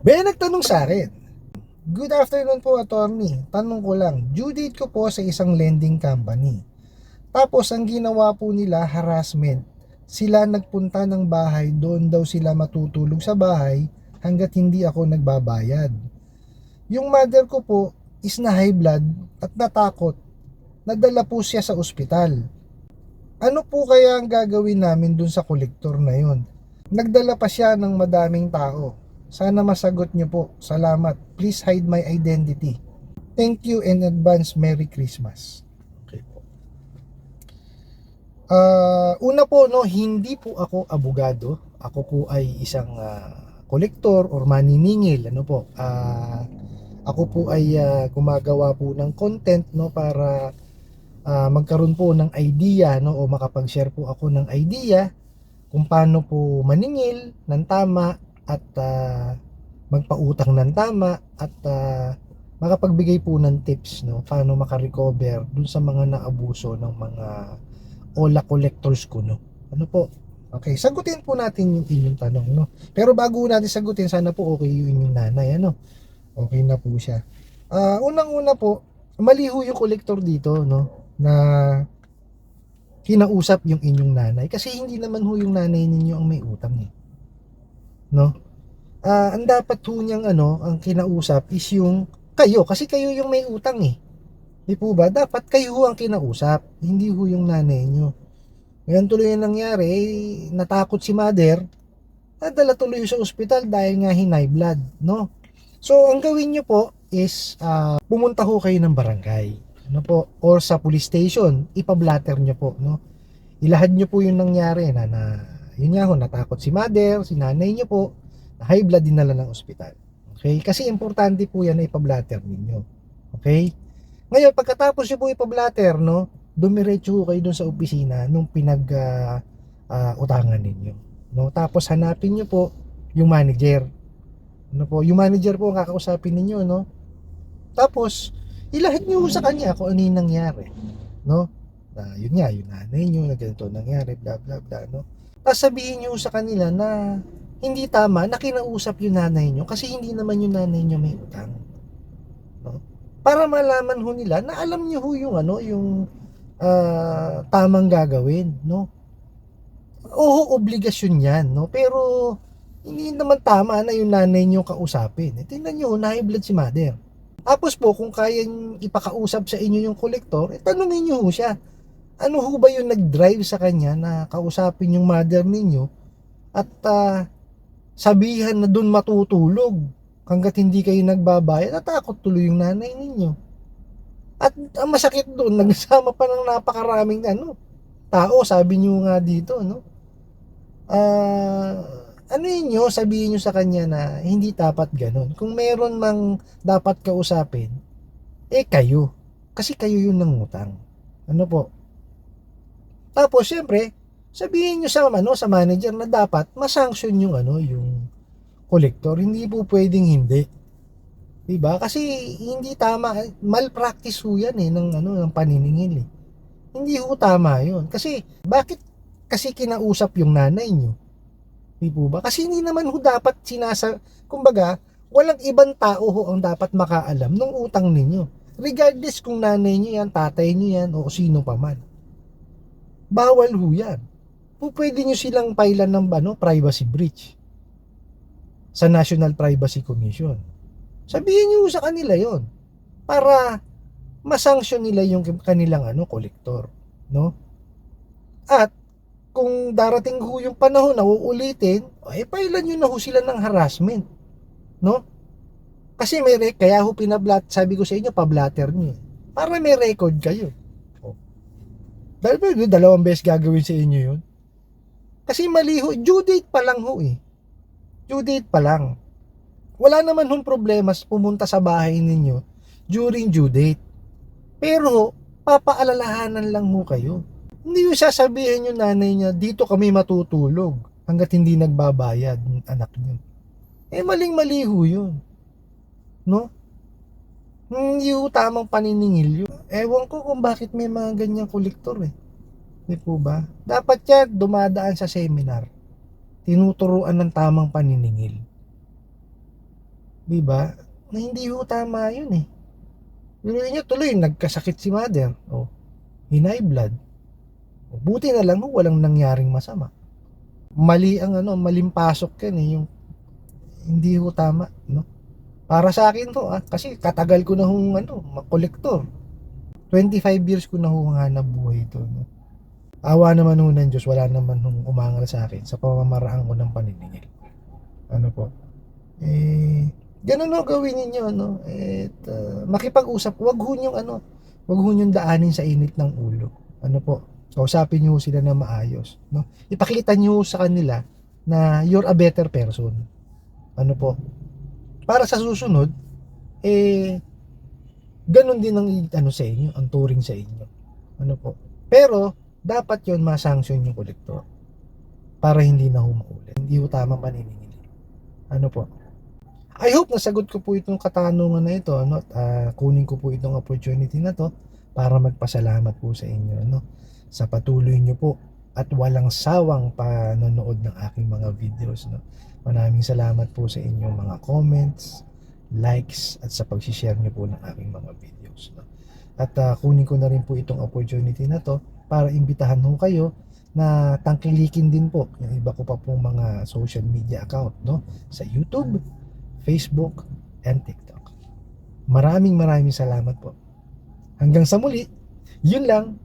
May nagtanong sa akin. Good afternoon po, attorney. Tanong ko lang, due date ko po sa isang lending company. Tapos ang ginawa po nila, harassment. Sila nagpunta ng bahay, doon daw sila matutulog sa bahay hanggat hindi ako nagbabayad. Yung mother ko po is na high blood at natakot. Nadala po siya sa ospital. Ano po kaya ang gagawin namin dun sa kolektor na yon? Nagdala pa siya ng madaming tao. Sana masagot niyo po. Salamat. Please hide my identity. Thank you in advance. Merry Christmas. Okay po. Ah, una po no, hindi po ako abogado. Ako po ay isang ah, kolektor or maniningil, ano po. Ah, ako po ay ah, gumagawa po ng content no para ah, magkaroon po ng idea no o makapag-share po ako ng idea kung paano po maningil ng tama at ah, magpautang ng tama at ah, makapagbigay po ng tips no paano makarecover dun sa mga naabuso ng mga OLA collectors ko no. Ano po? Okay, sagutin po natin yung inyong tanong no. Pero bago natin sagutin, sana po okay yung inyong nanay ano. Okay na po siya. Ah, unang-una po, maliho yung collector dito no na kinausap yung inyong nanay kasi hindi naman ho yung nanay ninyo ang may utang eh. No? Ah, ang dapat ho niyang ano, ang kinausap is yung kayo kasi kayo yung may utang eh. Di po ba? Dapat kayo ang kinausap, hindi ho yung nanay niyo. Ngayon tuloy yung nangyari, natakot si mother, nadala tuloy sa ospital dahil nga hinay blood, no? So, ang gawin niyo po is ah, pumunta ho kayo ng barangay, ano po, or sa police station, ipablatter niyo po, no? Ilahad niyo po yung nangyari na, na yun nga ho, natakot si mother, si nanay niyo po, na high blood dinala ng ospital. Okay? Kasi importante po yan na ipablatter ninyo. Okay? Ngayon, pagkatapos niyo po ipablatter, no, dumiretso ho kayo dun sa opisina nung pinag ah, ah, utangan ninyo. No? Tapos hanapin niyo po yung manager. Ano po, yung manager po ang kakausapin ninyo, no? Tapos, ilahad niyo sa kanya kung ano yung nangyari, no? Na, yun nga, yung nanay niyo na ganito nangyari, bla bla bla, no? Tapos sabihin niyo sa kanila na hindi tama na kinausap yung nanay niyo kasi hindi naman yung nanay niyo may utang. No? Para malaman ho nila na alam niyo ho yung ano, yung ah, tamang gagawin, no? Oo, obligasyon yan, no? Pero hindi naman tama na yung nanay niyo kausapin. Eh, tingnan high blood si mother. Tapos po, kung kaya ipakausap sa inyo yung kolektor, eh, tanungin niyo ho siya. Ano ho ba yung nag-drive sa kanya na kausapin yung mother ninyo at ah, sabihan na doon matutulog hanggat hindi kayo nagbabayad, natakot tuloy yung nanay ninyo. At ang masakit doon, nagsama pa ng napakaraming ano, tao, sabi niyo nga dito, no? Ah, ano yun sabihin nyo sa kanya na hindi dapat ganun. Kung meron mang dapat kausapin, eh kayo. Kasi kayo yung nangutang. Ano po? Tapos, syempre, sabihin nyo sa, ano, sa manager na dapat masanction yung, ano, yung collector. Hindi po pwedeng hindi. Diba? Kasi hindi tama. Malpractice ho yan eh, ng, ano, ng paniningil eh. Hindi ho tama yun. Kasi, bakit kasi kinausap yung nanay nyo? Di po ba? Kasi hindi naman ho dapat sinasa... Kumbaga, walang ibang tao ho ang dapat makaalam ng utang ninyo. Regardless kung nanay nyo yan, tatay nyo yan, o sino pa man. Bawal ho yan. Po pwede nyo silang pailan ng ano, privacy breach sa National Privacy Commission. Sabihin nyo sa kanila yon para masanction nila yung kanilang ano, kolektor. No? At kung darating ho yung panahon na uulitin, eh pailan nyo na ho sila ng harassment. No? Kasi may kaya ho pinablat, sabi ko sa inyo, pablatter nyo. eh. Para may record kayo. Dahil yun, dalawang beses gagawin sa inyo yun? Kasi mali ho, due date pa lang ho eh. Due date pa lang. Wala naman hong problema pumunta sa bahay ninyo during due date. Pero, papaalalahanan lang mo kayo. Hindi yung sasabihin yung nanay niya, dito kami matutulog hanggat hindi nagbabayad ng anak niyo. Eh, maling-mali ho yun. No? Hindi ho tamang paniningil yun. Ewan ko kung bakit may mga ganyang kolektor eh. Di po ba? Dapat yan dumadaan sa seminar. Tinuturuan ng tamang paniningil. 'Di ba? Na hindi ho tama 'yun eh. Pero niyo tuloy nagkasakit si mother. Oh, hinay blood. O, Buti na lang walang nangyaring masama. Mali ang ano, maling pasok yan eh, yung hindi ho tama, no? Para sa akin to, ah, kasi katagal ko na hong ano, makolektor. 25 years ko na ho hanap buhay ito, no? Awa naman ho ng Diyos, wala naman hong umangal sa akin sa pamamaraan ko ng paniningil. Ano po? Eh, ganun ho gawin ninyo, ano? Et, ah, makipag-usap, wag ho yung ano, wag ho yung daanin sa init ng ulo. Ano po? Kausapin nyo sila na maayos, no? Ipakita nyo sa kanila na you're a better person. Ano po? Para sa susunod, eh, ganun din ang ano sa inyo, ang turing sa inyo. Ano po? Pero, dapat yon masanction yung kolektor para hindi na humaulit. Hindi ho tama paniningil. Ano po? I hope nasagot ko po itong katanungan na ito. Ano? At, ah, kunin ko po itong opportunity na to para magpasalamat po sa inyo. Ano? Sa patuloy nyo po at walang sawang panonood ng aking mga videos. No? Maraming salamat po sa inyong mga comments, likes, at sa pag-share nyo po ng aking mga videos. No? At ah, kunin ko na rin po itong opportunity na to para imbitahan ho kayo na tangkilikin din po yung iba ko pa pong mga social media account no sa YouTube, Facebook, and TikTok. Maraming maraming salamat po. Hanggang sa muli, yun lang.